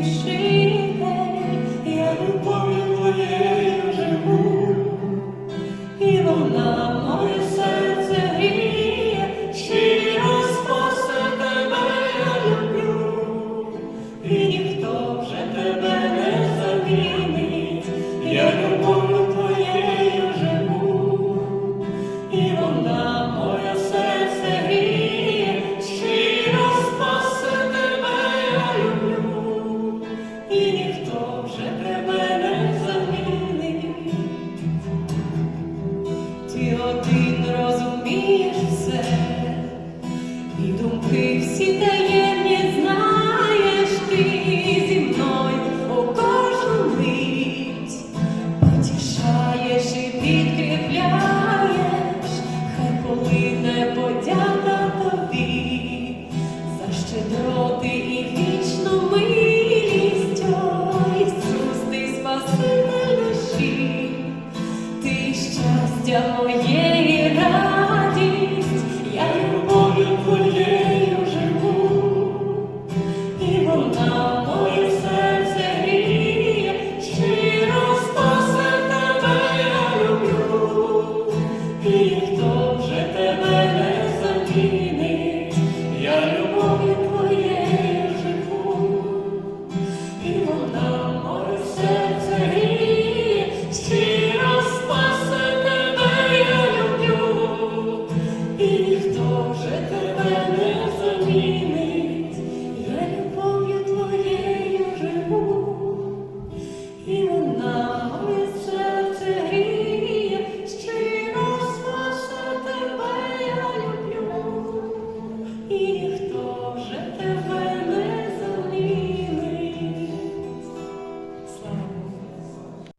appreciate Ти Один розумієш все, і думки всі дає. ніхто вже тебе не замінить.